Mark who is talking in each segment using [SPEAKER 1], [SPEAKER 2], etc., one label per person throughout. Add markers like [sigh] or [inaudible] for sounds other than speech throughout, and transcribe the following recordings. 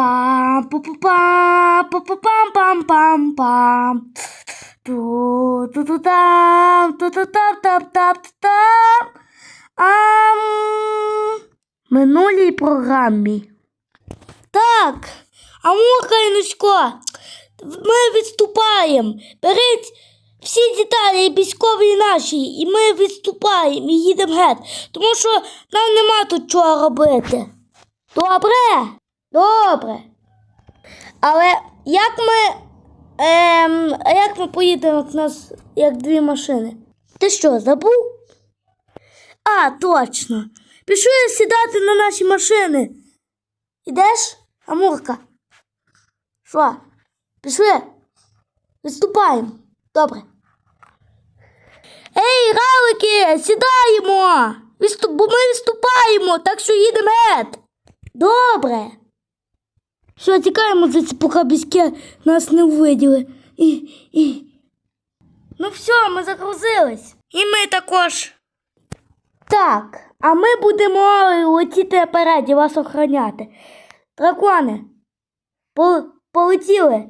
[SPEAKER 1] Пам пу пу пам пу пу пам пам пам пам ту ту ту там ту ту там там там там Ам минулій програмі. Так, Амурка і Нусько, ми відступаємо. Беріть всі деталі військові наші, і ми відступаємо і їдемо геть, тому що нам нема тут чого робити. Добре? Добре. Але як ми. Ем, а як ми поїдемо, як нас як дві машини? Ти що, забув? А, точно. Пішли сідати на наші машини. Ідеш, Амурка? Що? Пішли? Відступаємо. Добре. Ей, галики, сідаємо! Бо ми відступаємо, так що їдемо геть. Добре. Все, тікаємо звідси, поки біськи нас не увиділи. І, і... Ну все, ми загрузились. І ми також. Так, а ми будемо летіти наперед вас охороняти. Дракони, по- полетіли.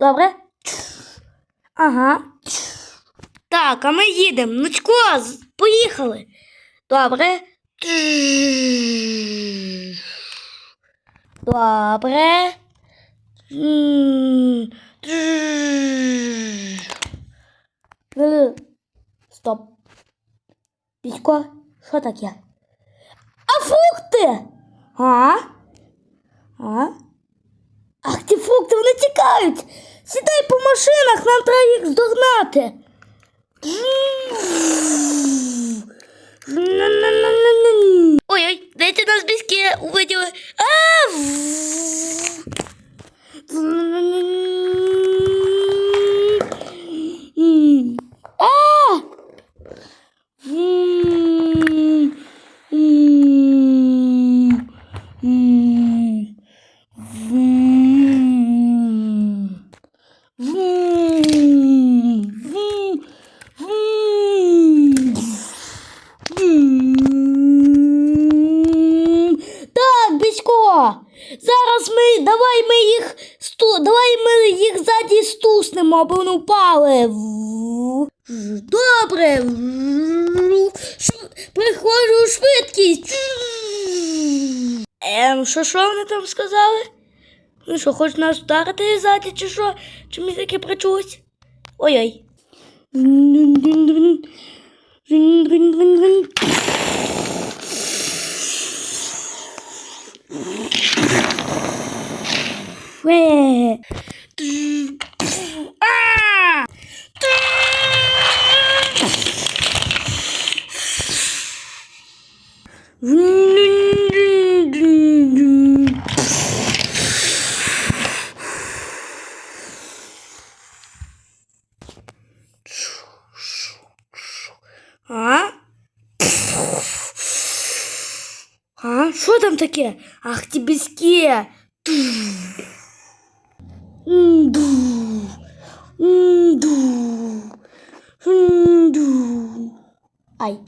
[SPEAKER 1] Добре? Ага. Так, а ми їдемо. Нучко, поїхали. Добре. Добре. Стоп. Пісько, що таке? А фрукти? А? А? Ах, ті фрукти, вони тікають. Сідай по машинах, нам треба їх здогнати. Ой-ой, дайте нас близькі увиділи. А! А! Так, Бісько, зараз ми давай ми їх сту, давай ми їх ззаді стуснемо, аби вони впали. Добре. Приходжу у швидкість. Ем, що що вони там сказали? Ну що, хоч нас вдарити ззаді, чи що? Чи мені таке причулось? Ой-ой. Фе. А! А? А? Що там таке? Ах. Ду. Ду. Ай.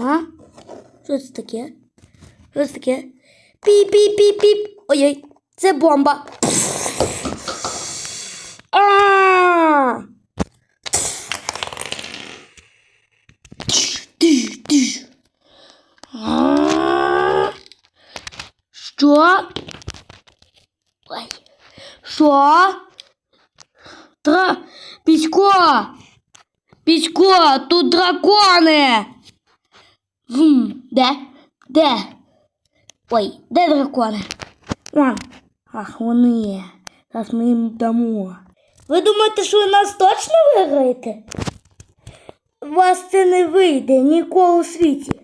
[SPEAKER 1] А? Що це таке? Що це таке? Піп-піп-піп-піп. Ой-ой, це бомба. А! Що? Ой. Що? Тра... Пісько! Пісько, тут дракони! Вм, де? Де? Ой, де дракони? Вон, Ах, вони. Зараз ми їм дамо. Ви думаєте, що ви нас точно виграєте? У вас це не вийде ніколи у світі.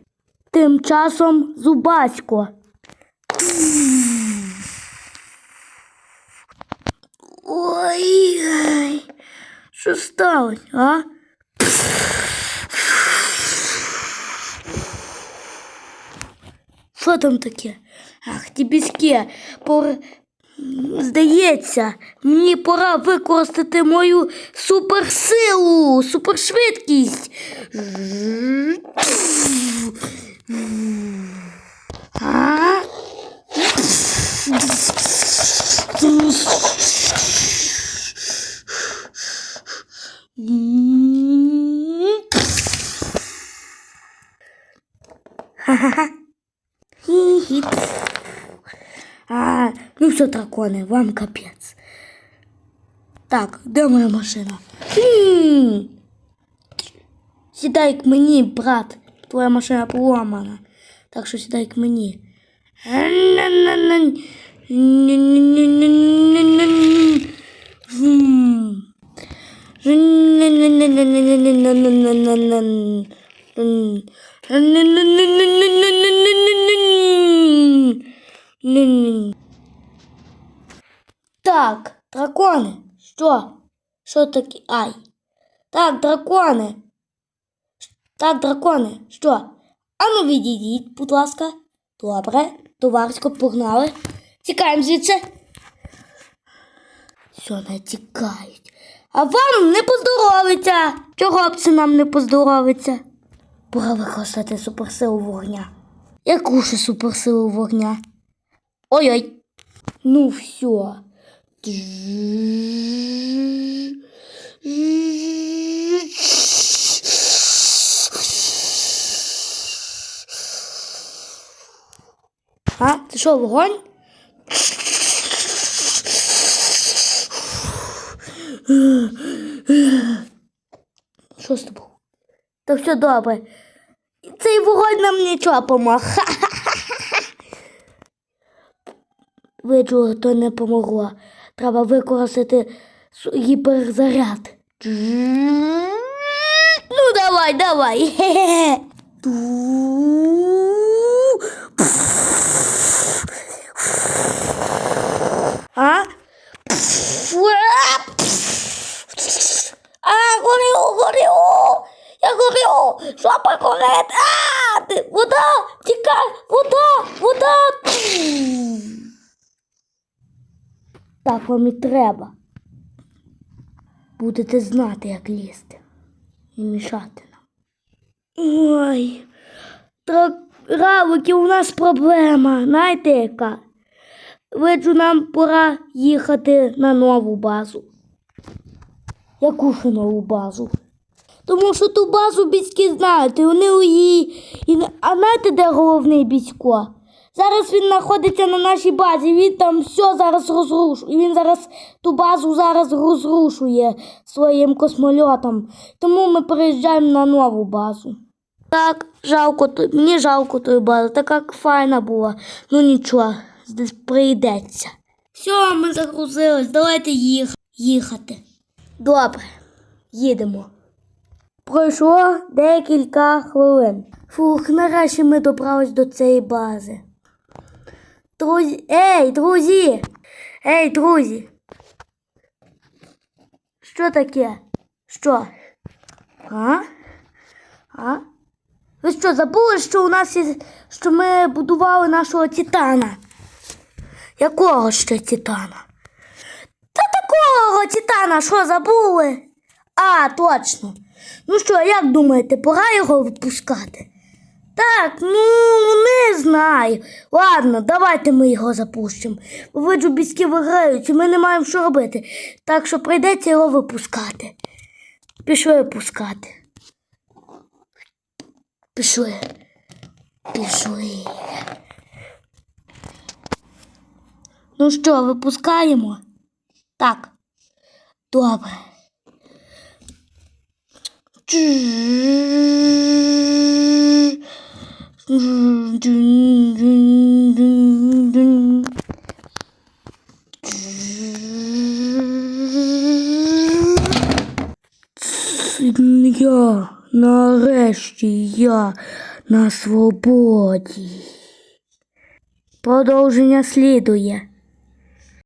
[SPEAKER 1] Тим часом зубасько. Ой, що сталося, а? Що там таке? Ах, ті біське, пор... Здається, мені пора використати мою суперсилу, супершвидкість. Ха-ха-ха. Хі-хі. А, ну все, дракони, вам капець. Так, де моя машина? Хм. К мені, брат. Твоя машина поламана. Так що сідай к мені. Так, дракони. Що? Що таке? Ай. Так, дракони. Так, дракони. Що? Ану відійдіть, будь ласка. Добре, товарисько, погнали. Тікаємо звідси. Що не тікають? А вам не поздоровиться. Чого б це нам не поздоровиться? Пора використати суперсилу вогня. Яку ж суперсилу вогня? Ой-ой. Ну все. А, це що, вогонь? Що з тобою? Та все добре. Цей вогонь нам нічого помог. [laughs] Виджу, то не помогло. Треба використати гіперзаряд. Ну, давай, давай. [laughs] Хе-хе. Ту. А? А, горю, горю! Я горю! Жопа горить! А! ти- Вода! Тікай! Вода! Вода! Так вам і треба. Будете знати, як лізти і мішати нам. Ой, так, равики, у нас проблема. Знаєте яка? Виджу, нам пора їхати на нову базу. Яку ще нову базу? Тому що ту базу біськи знають, і вони у її. А знаєте, де головний бісько? Зараз він знаходиться на нашій базі, він там все зараз розрушує. Він зараз ту базу зараз розрушує своїм космольотом. Тому ми переїжджаємо на нову базу. Так, жалко, мені жалко тої бази, така файна була. Ну нічого, здесь прийдеться. Все, ми загрузились, давайте їх... їхати. Добре, їдемо. Пройшло декілька хвилин. Фух, нарешті ми добрались до цієї бази. Друзі, ей, друзі! Ей, друзі! Що таке? Що? А? А? Ви що, забули, що у нас є, що ми будували нашого Титана? Якого ще Титана? Та такого Титана, що забули? А, точно. Ну що, як думаєте, пора його випускати? Так, ну не знаю. Ладно, давайте ми його запустимо. Виджу біськи виграють, і ми не маємо що робити. Так що прийдеться його випускати. Пішли випускати. Пішли. Пішли. Ну що, випускаємо? Так. Добре. Я, нарешті я на свободі. Продовження слідує.